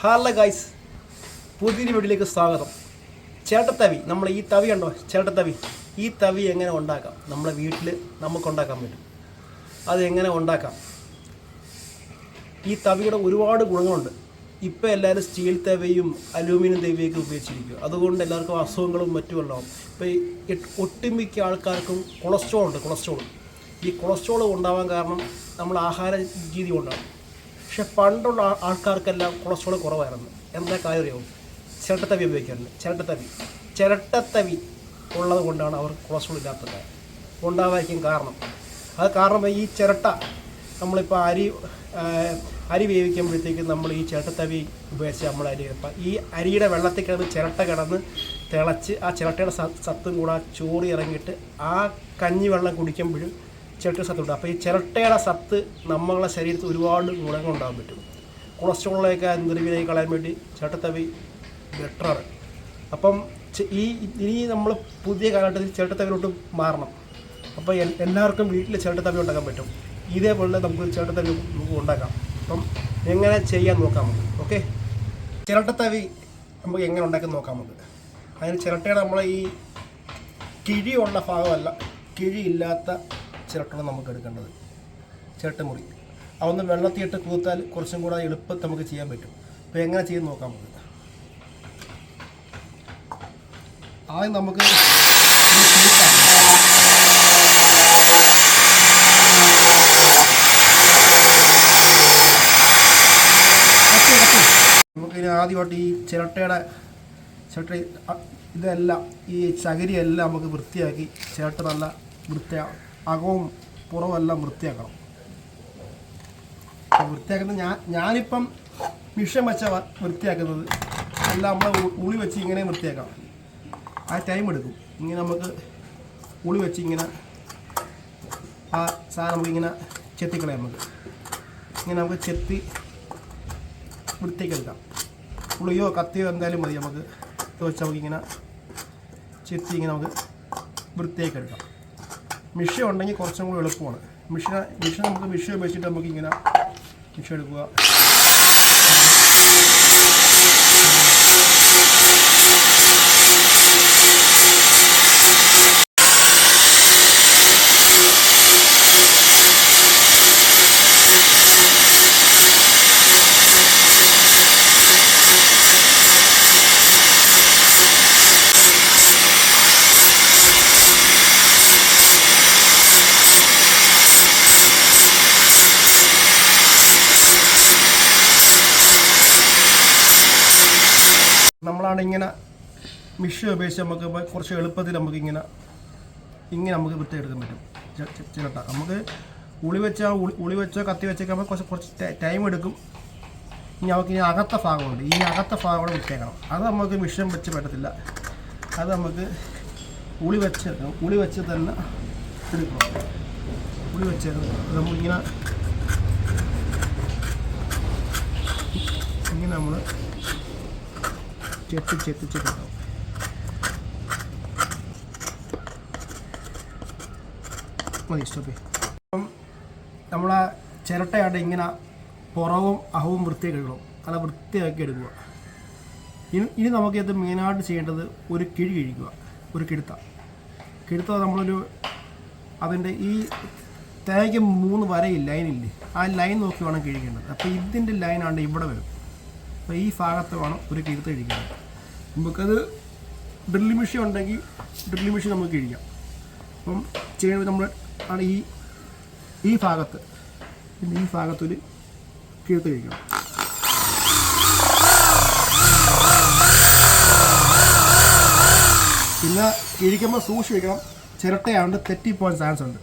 Hello guys. പുതിയ വീട്ടിലേക്ക് സ്വാഗതം. ചേട്ടത്തവി നമ്മൾ ഈ തവി ഉണ്ടോ ചേട്ടത്തവി ഈ തവി എങ്ങനെ ഉണ്ടാക്കാം? നമ്മളെ വീട്ടിൽ നമുക്ക് ഉണ്ടാക്കാൻ പറ്റും. അത് എങ്ങനെ ഉണ്ടാക്കാം? ഈ തവിയുടെ ഒരുപാട് ഗുണങ്ങളുണ്ട്. ഇപ്പോൾ എല്ലാവരും സ്റ്റീൽ തവയും അലൂമിനിയം തവിയൊക്കെ ഉപയോഗിച്ചിരിക്കും അതുകൊണ്ട് എല്ലാവർക്കും അസുഖങ്ങളും മറ്റും ഉണ്ടാവും. ഇപ്പോൾ ഒട്ടുമിക്ക ആൾക്കാർക്കും കൊളസ്ട്രോൾ ഉണ്ട് കൊളസ്ട്രോൾ. ഈ കൊളസ്ട്രോൾ ഉണ്ടാവാൻ കാരണം നമ്മൾ ആഹാര രീതി കൊണ്ടാണ്. പക്ഷെ പണ്ടുള്ള ആൾക്കാർക്കെല്ലാം കൊളസ്ട്രോൾ കുറവായിരുന്നു. എന്താ കാര്യം അറിയാവും ചിരട്ടത്തവി ഉപയോഗിക്കാറുണ്ട്. ചിരട്ടത്തവി. ചിരട്ടത്തവി ഉള്ളത് കൊണ്ടാണ് അവർക്ക് കൊളസ്ട്രോൾ ഇല്ലാത്തത്. ഉണ്ടാവാതിരിക്കും കാരണം. അത് കാരണം ഈ ചിരട്ട നമ്മളിപ്പോൾ അരി അരി വേവിക്കുമ്പോഴത്തേക്ക് നമ്മൾ ഈ ചിരട്ടത്തവി ഉപയോഗിച്ച് നമ്മൾ അരി അപ്പം ഈ അരിയുടെ വെള്ളത്തിൽ കിടന്ന് ചിരട്ട കിടന്ന് തിളച്ച് ആ ചിരട്ടയുടെ സത്തും കൂടെ ചോറ് ഇറങ്ങിയിട്ട് ആ കഞ്ഞി വെള്ളം കുടിക്കുമ്പോഴും ചിരട്ട സത്തുണ്ട് അപ്പോൾ ഈ ചിരട്ടയുടെ സത്ത് നമ്മളെ ശരീരത്തിൽ ഒരുപാട് ഗുണങ്ങൾ ഉണ്ടാകാൻ പറ്റും. കൊളസ്ട്രോളിലേക്ക് നിർവിനായി കളയാൻ വേണ്ടി ചിരട്ടത്തവി ബെറ്ററാണ്. അപ്പം ഈ ഇനി നമ്മൾ പുതിയ കാലഘട്ടത്തിൽ ചിരട്ടത്തവിലോട്ട് മാറണം. അപ്പോൾ എല്ലാവർക്കും വീട്ടിൽ ചിരട്ടത്തവി ഉണ്ടാക്കാൻ പറ്റും. ഇതേപോലെ നമുക്ക് ചിരട്ടത്തവി ഉണ്ടാക്കാം. അപ്പം എങ്ങനെ ചെയ്യാൻ നോക്കാം നമുക്ക്. ഓക്കെ? ചിരട്ടത്തവി നമുക്ക് എങ്ങനെ ഉണ്ടാക്കി നോക്കാം നമുക്ക്. അതിന് ചിരട്ടയുടെ നമ്മളെ ഈ കിഴിയുള്ള ഭാഗമല്ല കിഴിയില്ലാത്ത ചിരട്ടമാണ് നമുക്ക് എടുക്കേണ്ടത്. ചിരട്ടമുറി. അതൊന്ന് വെള്ളത്തിയിട്ട് കൂത്താൽ കുറച്ചും കൂടെ എളുപ്പത്തിൽ നമുക്ക് ചെയ്യാൻ പറ്റും. അപ്പോൾ എങ്ങനെ ചെയ്ത് നോക്കാം നമുക്ക്. ആദ്യം നമുക്ക്. നമുക്കിനി ആദ്യമായിട്ട് ഈ ചിരട്ടയുടെ ചിരട്ട ഇതെല്ലാം ഈ ചകിരിയെല്ലാം നമുക്ക് വൃത്തിയാക്കി ചിരട്ട നല്ല വൃത്തിയാ അകവും പുറവും എല്ലാം വൃത്തിയാക്കണം. വൃത്തിയാക്കുന്ന ഞാൻ ഞാനിപ്പം മിഷൻ വെച്ച വൃത്തിയാക്കുന്നത് എല്ലാം നമ്മൾ ഉളി വെച്ച് ഇങ്ങനെ വൃത്തിയാക്കാം ആ ടൈം എടുക്കും. ഇങ്ങനെ നമുക്ക് ഉളി വെച്ച് ഇങ്ങനെ ആ സാധനം നമുക്ക് ഇങ്ങനെ ചെത്തിക്കളയാം നമുക്ക്. ഇങ്ങനെ നമുക്ക് ചെത്തി വൃത്തിയാക്കിയെടുക്കാം ഉളിയോ കത്തിയോ എന്തായാലും മതി. നമുക്ക് ഇത് വെച്ച് നമുക്ക് ഇങ്ങനെ ചെത്തി ഇങ്ങനെ നമുക്ക് വൃത്തിയാക്കി എടുക്കാം. മിഷൻ ഉണ്ടെങ്കിൽ കുറച്ചും കൂടി എളുപ്പമാണ്. മിഷ്യ മിഷൻ നമുക്ക് മിഷൻ വെച്ചിട്ട് നമുക്ക് ഇങ്ങനെ മിഷൻ എടുക്കുക. നമ്മളാണ് ഇങ്ങനെ മിഷൻ ഉപയോഗിച്ച് നമുക്ക് കുറച്ച് എളുപ്പത്തിൽ നമുക്ക് ഇങ്ങനെ ഇങ്ങനെ നമുക്ക് വൃത്തിയെടുക്കാൻ പറ്റും. ചിരട്ട. നമുക്ക് ഉളി വെച്ചാൽ ഉളി വെച്ചോ കത്തി വെച്ചൊക്കെ കുറച്ച് കുറച്ച് ടൈം എടുക്കും. ഇനി നമുക്ക് ഇനി അകത്ത ഭാഗമുണ്ട്. ഈ അകത്ത ഭാഗം കൂടെ വൃത്തിയാക്കണം. അത് നമുക്ക് മിഷൻ വെച്ച് പറ്റത്തില്ല. അത് നമുക്ക് ഉളി വെച്ചെടുക്കണം ഉളി വെച്ച് തന്നെ എടുക്കണം. ഉളി വെച്ച് നമ്മളിങ്ങനെ ഇങ്ങനെ നമ്മൾ ചെത്തി ചെത്തി ചെത്തിണ്ടാവും മതി സ്റ്റോപ്പ് അപ്പം നമ്മൾ ആ ചിരട്ടയായിട്ട് ഇങ്ങനെ പുറവും അഹവും വൃത്തിയാക്കി എടുക്കണം. നല്ല വൃത്തിയാക്കി എടുക്കുക. ഇനി ഇനി നമുക്ക് ഇത് മെയിനായിട്ട് ചെയ്യേണ്ടത് ഒരു കിഴി കിഴിക്കുക. ഒരു കിടുത്ത. കിടുത്ത നമ്മളൊരു അതിന്റെ ഈ തേങ്ങയ്ക്ക് മൂന്ന് വരയില്ല ലൈനില്ലേ ആ ലൈൻ നോക്കി വേണം കിഴിക്കേണ്ടത്. അപ്പോൾ ഇതിന്റെ ലൈനാണ്ട് ഇവിടെ വരും. അപ്പോൾ ഈ ഭാഗത്ത് വേണം ഒരു കിഴുത്ത് കഴിക്കാൻ. നമുക്കത് ഡ്രില്ലി മെഷീൻ ഉണ്ടെങ്കിൽ ഡ്രില്ലി മെഷീൻ നമുക്ക് കഴിക്കാം. അപ്പം ചെയ്യുമ്പോൾ നമ്മൾ ആണ് ഈ ഈ ഭാഗത്ത് പിന്നെ ഈ ഭാഗത്തൊരു കിഴുത്ത് കഴിക്കണം. പിന്നെ കിഴിക്കുമ്പോൾ സൂക്ഷിക്കണം ചിരട്ടയാണ്ട് തെറ്റിപ്പോകാൻ ചാൻസ് ഉണ്ട്.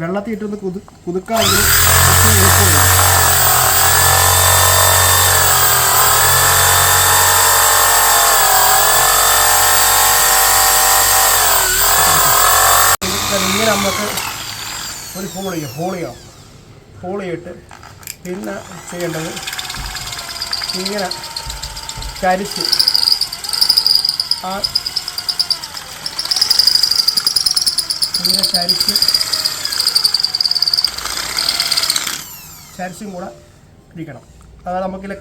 വെള്ളത്തിൽ ഇട്ടൊന്ന് കുതു കുതുക്കാമെങ്കിൽ കുറച്ച് എളുപ്പമുണ്ട് ഇങ്ങനെ നമുക്ക് ഒരു ഹോളി ചെയ്യാം ഹോളിയിട്ട് പിന്നെ ചെയ്യേണ്ടത് ഇങ്ങനെ ചരിച്ച് ആ ഇങ്ങനെ ചരിച്ച് ചരിച്ചും കൂടെ ഇരിക്കണം അതായത് നമുക്കില്ല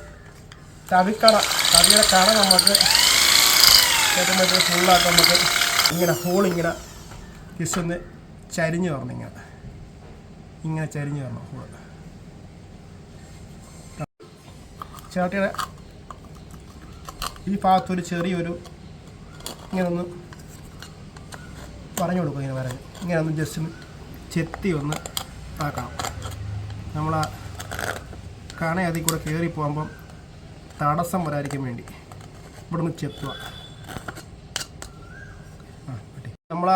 തവിക്കട തവിയുടെ കട നമുക്ക് ഏറ്റവും ഫുള്ളായിട്ട് നമുക്ക് ഇങ്ങനെ ഹോളിങ്ങനെ ഒന്ന് ചരിഞ്ഞ് വരണം ഇങ്ങനെ ഇങ്ങനെ ചരിഞ്ഞു വരണം ചേട്ടയുടെ ഈ ഭാഗത്തൊരു ചെറിയൊരു ഇങ്ങനെ ഒന്ന് പറഞ്ഞു കൊടുക്കും ഇങ്ങനെ പറഞ്ഞു ഇങ്ങനെ ഒന്ന് ജസ്റ്റ് ഒന്ന് ചെത്തി ഒന്ന് ആക്കണം. നമ്മൾ ആ കണ അതിൽ കൂടെ കയറി പോകുമ്പം തടസ്സം വരാതിരിക്കാൻ വേണ്ടി ഇവിടെ നിന്ന് ചെത്തുക. ആ നമ്മൾ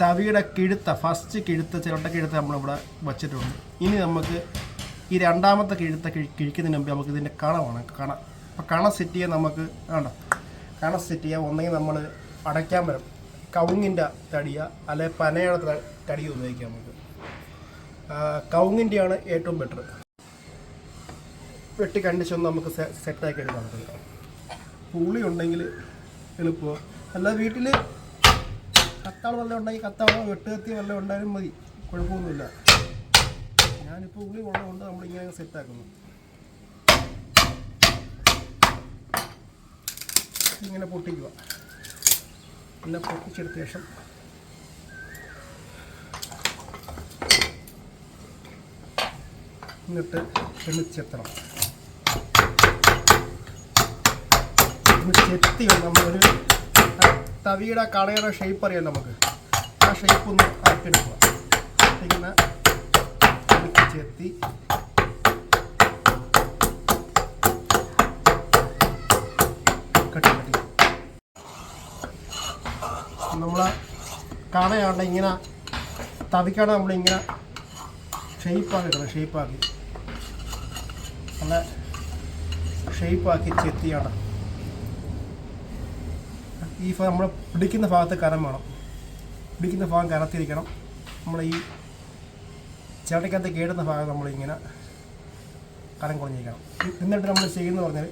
തവിയുടെ കിഴുത്ത ഫസ്റ്റ് കിഴുത്ത ചിരട്ട കിഴുത്ത നമ്മളിവിടെ വച്ചിട്ടുണ്ട്. ഇനി നമുക്ക് ഈ രണ്ടാമത്തെ കിഴുത്ത കിഴി കിഴിക്കുന്നതിന് മുമ്പ് നമുക്ക് ഇതിന്റെ കണ വേണം. കണ. അപ്പോൾ കണ സെറ്റ് ചെയ്യാൻ നമുക്ക് വേണ്ട കണ സെറ്റ് ചെയ്യാൻ ഒന്നെങ്കിൽ നമ്മൾ അടയ്ക്കാൻ വരും കവുങ്ങിന്റെ തടിയ അല്ലെ പനയുടെ തടി ഉപയോഗിക്കാം നമുക്ക്. കവുങ്ങിന്റെയാണ് ഏറ്റവും ബെറ്റർ വെട്ടി കണ്ടിച്ചൊന്ന് നമുക്ക് സെറ്റാക്കി എടുക്കാൻ പറ്റില്ല പുളി ഉണ്ടെങ്കിൽ എളുപ്പമാണ് അല്ല വീട്ടിൽ കത്താൾ വല്ലതും ഉണ്ടെങ്കിൽ കത്താളോ വെട്ടുകത്തി വല്ലതും ഉണ്ടായാലും മതി. കുഴപ്പമൊന്നുമില്ല. ഞാനിപ്പോൾ ഉള്ളി ഉള്ളതുകൊണ്ട് നമ്മളിങ്ങനെ സെറ്റാക്കുന്നു ഇങ്ങനെ പൊട്ടിക്കുക. പിന്നെ പൊട്ടിച്ചെടുത്ത ശേഷം എന്നിട്ട് ഒന്ന് ചെത്തണം ഒന്ന് നമ്മളൊരു തവിയുടെ കടയുടെ ഷേപ്പ് അറിയാം നമുക്ക്. ആ ഷേപ്പ് ഒന്ന് ആക്കിയെടുക്കുക ഇങ്ങനെ നമ്മളെ കടയാണ്ട് ഇങ്ങനെ തവിക്കട നമ്മളിങ്ങനെ ഷേപ്പാക്കി കിട്ടണം ഷേപ്പാക്കി നല്ല ഷേപ്പാക്കി ചെത്തിയാണ് ഈ നമ്മൾ പിടിക്കുന്ന ഭാഗത്ത് കനം വേണം. പിടിക്കുന്ന ഭാഗം കനത്തിരിക്കണം. നമ്മൾ ഈ ചേട്ടയ്ക്കകത്ത് കേടുന്ന ഭാഗം നമ്മളിങ്ങനെ കനം കുറഞ്ഞിരിക്കണം. എന്നിട്ട് നമ്മൾ ചെയ്യുന്നത് പറഞ്ഞാൽ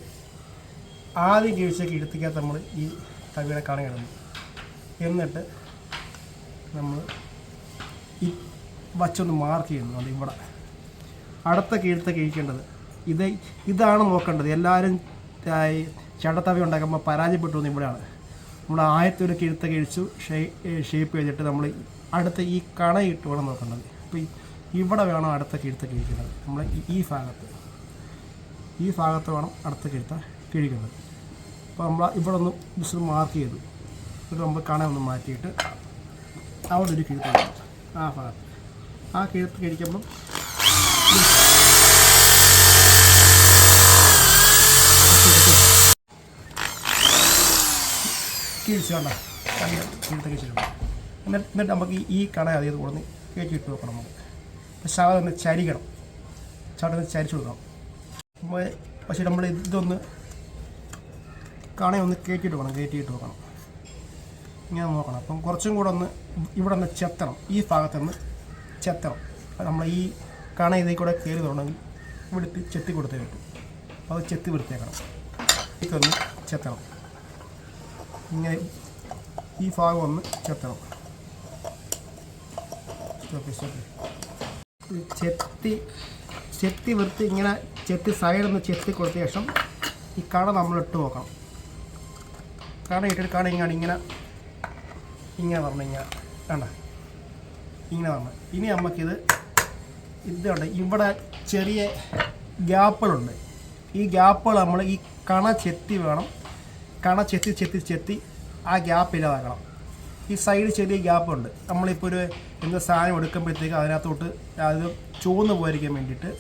ആദ്യം കീഴ്ചയ്ക്ക് ഇടുത്തിക്കകത്ത് നമ്മൾ ഈ തവിയുടെ കണയിടുന്നു എന്നിട്ട് നമ്മൾ ഈ വച്ചൊന്ന് മാർക്ക് ചെയ്യുന്നു. അത് ഇവിടെ. അടുത്ത കീഴ്ത്ത കഴിക്കേണ്ടത്. ഇത് ഇതാണ് നോക്കേണ്ടത്. എല്ലാവരും ചടത്തവി ഉണ്ടാക്കുമ്പോൾ പരാജയപ്പെട്ടു ഇവിടെയാണ്. നമ്മൾ ആയത്തൊരു ഒരു കിഴുത്ത കിഴിച്ചു ഷേപ്പ് ചെയ്തിട്ട് നമ്മൾ അടുത്ത ഈ കണയിട്ട് വേണം നോക്കേണ്ടത്. അപ്പോൾ ഇവിടെ വേണം അടുത്ത കിഴുത്ത കിഴിക്കുന്നത് നമ്മൾ ഈ- ഈ ഭാഗത്ത് ഈ ഭാഗത്ത് വേണം അടുത്ത കിഴുത്ത കിഴിക്കുന്നത് അപ്പോൾ നമ്മൾ ഇവിടെ ഒന്ന് ജസ്റ്റ് മാർക്ക് ചെയ്തു. എന്നിട്ട് നമ്മൾ കണ ഒന്ന് മാറ്റിയിട്ട് അവിടെ ഒരു കിഴുത്ത ആ ഭാഗത്ത്. ആ കിഴുത്ത് കഴിക്കുമ്പം കീഴ്ചണ്ട കീഴത്തെ കീഴ്ച്ചിട്ടുണ്ട് എന്നിട്ട് എന്നിട്ട് നമുക്ക് ഈ- കട അതേത് കൊടുന്ന് കയറ്റി ഇട്ട് വെക്കണം നമുക്ക്. പക്ഷെ അതൊന്ന് ചരിക്കണം. ചവിട്ടൊന്ന് ചരിച്ചു കൊടുക്കണം. പക്ഷേ നമ്മൾ ഇതൊന്ന് കണയൊന്ന് കയറ്റിയിട്ട് വേണം കയറ്റിയിട്ട് വെക്കണം. ഇങ്ങനെ നോക്കണം. അപ്പം കുറച്ചും കൂടെ ഒന്ന് ഇവിടെ ഒന്ന് ചെത്തണം. ഈ ഭാഗത്തുനിന്ന് ചെത്തണം. നമ്മൾ ഈ കണ ഇതിൽ കൂടെ കയറി തുടങ്ങി ഇവിടുത്തെ ചെത്തി കൊടുത്തേ കിട്ടും അപ്പോൾ അത് ചെത്തി വൃത്തിയാക്കണം. ഇതൊന്ന് ചെത്തണം. ഇങ്ങനെ ഈ ഭാഗം ഒന്ന് ചെത്തണം. ചെത്തി ചെത്തി വൃത്തി ഇങ്ങനെ ചെത്തി സൈഡിൽ നിന്ന് ചെത്തി കൊടുത്ത ശേഷം ഈ കട നമ്മൾ ഇട്ട് നോക്കണം. കട ഇട്ടിട്ട് കട ഇങ്ങനെ ഇങ്ങനെ ഇങ്ങനെ പറഞ്ഞു ഇങ്ങനെ വേണ്ട ഇങ്ങനെ പറഞ്ഞു ഇനി നമുക്കിത് ഇതുണ്ട് ഇവിടെ ചെറിയ ഗ്യാപ്പുകളുണ്ട് ഈ ഗ്യാപ്പുകൾ നമ്മൾ ഈ കണ ചെത്തി വേണം കണ ചെത്തി ചെത്തി ചെത്തി ആ ഗ്യാപ്പ് ഇല്ലാതാക്കണം. ഈ സൈഡ് ചെറിയ ഗ്യാപ്പുണ്ട് നമ്മളിപ്പോൾ ഒരു എന്ത് സാധനം എടുക്കുമ്പോഴത്തേക്ക് അതിനകത്തോട്ട് അത് ചുവന്ന് പോയിരിക്കാൻ വേണ്ടിയിട്ട്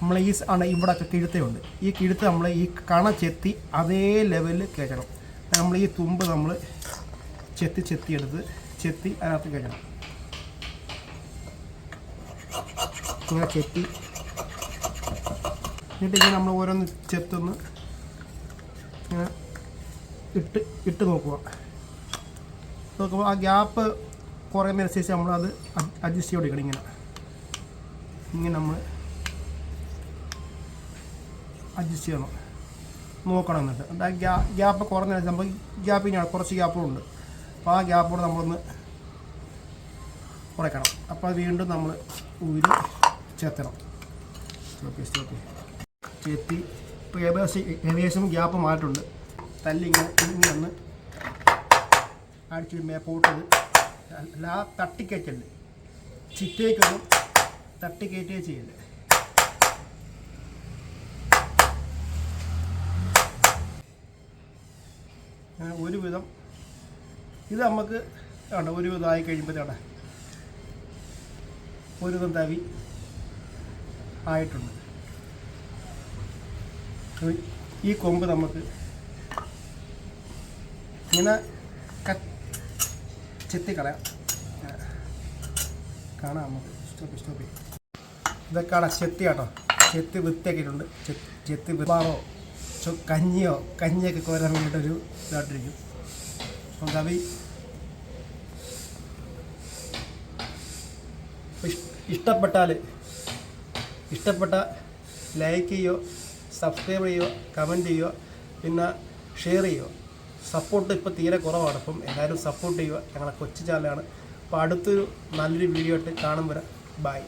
നമ്മൾ ഈ ആണ് ഇവിടെ കിഴുത്തയുണ്ട്. ഈ കിഴുത്ത് നമ്മൾ ഈ കണ ചെത്തി അതേ ലെവലിൽ കയറ്റണം നമ്മൾ ഈ തുമ്പ് നമ്മൾ ചെത്തി ചെത്തി എടുത്ത് ചെത്തി അതിനകത്ത് കയറ്റണം ഇങ്ങനെ ചെത്തി. എന്നിട്ട് ഇങ്ങനെ നമ്മൾ ഓരോന്ന് ചെത്തൊന്ന് ഇങ്ങനെ ഇട്ട് ഇട്ട് നോക്കുക നോക്കുമ്പോൾ ആ ഗ്യാപ്പ് കുറയുന്നതനുസരിച്ച് നമ്മളത് അഡ്ജസ്റ്റ് ചെയ്ത് കൊടുക്കണം ഇങ്ങനെ. ഇങ്ങനെ നമ്മൾ അഡ്ജസ്റ്റ് ചെയ്യണം. നോക്കണം എന്നിട്ട്. എന്നിട്ട് ആ ഗ്യാ ഗ്യാപ്പ് കുറഞ്ഞ നമ്മൾ ഗ്യാപ്പ് ഇനിയാണ് കുറച്ച് ഗ്യാപ്പുണ്ട് അപ്പോൾ ആ ഗ്യാപ്പോട് നമ്മളൊന്ന് കുറയ്ക്കണം. അപ്പോൾ വീണ്ടും നമ്മൾ ഊരി ചേർത്തണം. ഓക്കെ ഓക്കെ ചേത്തി ഇപ്പോൾ ഏകദേശം ഏകദേശം ഗ്യാപ്പ് മാറ്റുണ്ട് തല്ലി ഇങ്ങനെ ഒന്ന് അടിച്ച് മേപ്പോട്ടത് അല്ല ആ തട്ടിക്കയറ്റല്ലേ? ചിറ്റേക്കൊന്നും തട്ടിക്കയറ്റേ ചെയ്യല്ലേ? ഒരു ഒരുവിധം ഇത് നമുക്ക് വേണ്ട ഒരുവിധം ആയി കഴിയുമ്പോഴത്തേടാ ഒരുവിധം തവി ആയിട്ടുണ്ട്. ഈ കൊമ്പ് നമുക്ക് ഇങ്ങനെ ചെത്തിക്കളയാം. കാണാം നമുക്ക്. സ്റ്റോപ്പ് സ്റ്റോപ്പ് ഇതൊക്കെയാണ് ചെത്തി കേട്ടോ ചെത്തി വൃത്തിയാക്കിയിട്ടുണ്ട് ചെത്തി വിമാറോ കഞ്ഞിയോ? കഞ്ഞിയൊക്കെ കോരാൻ വേണ്ടിയിട്ടൊരു ഇതായിട്ടിരിക്കും. അപ്പം കവി ഇഷ്ടപ്പെട്ടാൽ ഇഷ്ടപ്പെട്ട ലൈക്ക് ചെയ്യുക സബ്സ്ക്രൈബ് ചെയ്യുക കമന്റ് ചെയ്യുക പിന്നെ ഷെയർ ചെയ്യുക സപ്പോർട്ട് ഇപ്പോൾ തീരെ കുറവാണ്. അപ്പം എല്ലാവരും സപ്പോർട്ട് ചെയ്യുക. ഞങ്ങളെ കൊച്ചു ചാനലാണ് അപ്പോൾ അടുത്തൊരു നല്ലൊരു വീഡിയോ ആയിട്ട് കാണും വരെ. ബൈ